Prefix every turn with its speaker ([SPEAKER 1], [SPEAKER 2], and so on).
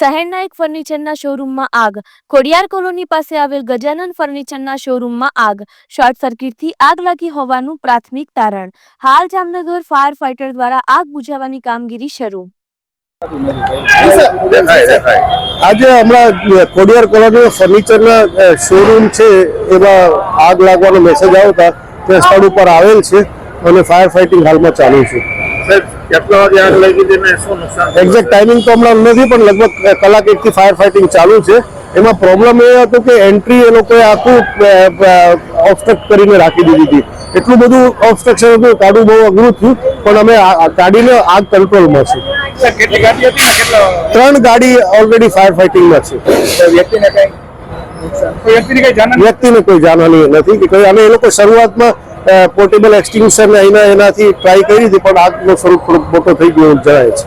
[SPEAKER 1] શહેરના એક ફર્નિચરના શોરૂમમાં આગ. ખોડિયાર કોલોની પાસે આવેલ ગજાનન ફર્નિચરના શોરૂમમાં આગ. શોર્ટ સર્કિટથી આગ લાગી હોવાનું પ્રાથમિક તારણ. હાલ જામનગર ફાયર ફાઇટર દ્વારા આગ બુઝાવવાની કામગીરી શરૂ.
[SPEAKER 2] આજે હમણાં ખોડિયાર કોલોની ફર્નિચરના શોરૂમ છે એમાં આગ લાગવાનો મેસેજ આવતા તે સ્થળ ઉપર આવેલ છે અને ફાયર ફાઇટિંગ હાલમાં ચાલુ છે. એક્ઝેક્ટ ટાઈમિંગ તો હમણાં નથી પણ લગભગ કલાક એકથી ફાયર ફાઇટિંગ ચાલુ છે. એમાં પ્રોબ્લેમ એ હતો કે એન્ટ્રી એ લોકોએ આખું ઓબસ્ટ્રક્ટ કરીને રાખી દીધી હતી. એટલું બધું ઓબસ્ટ્રક્શન હતું કાઢવું બહુ અઘરું થયું પણ અમે કાઢીને આગ કંટ્રોલમાં છે ત્રણ ગાડી ઓલરેડી ફાયર ફાઇટિંગમાં છે.
[SPEAKER 3] વ્યક્તિને કઈ નુકસાન? કોઈ વ્યક્તિને
[SPEAKER 2] વ્યક્તિને કોઈ જાનહાની નથી કે કોઈ અને એ લોકો શરૂઆતમાં પોર્ટેબલ એક્સટિંગ્વિશર એના એનાથી ટ્રાય કરી હતી, પણ આગનો સ્વરૂપ થોડુંક મોટો થઈ ગયો જણાય છે.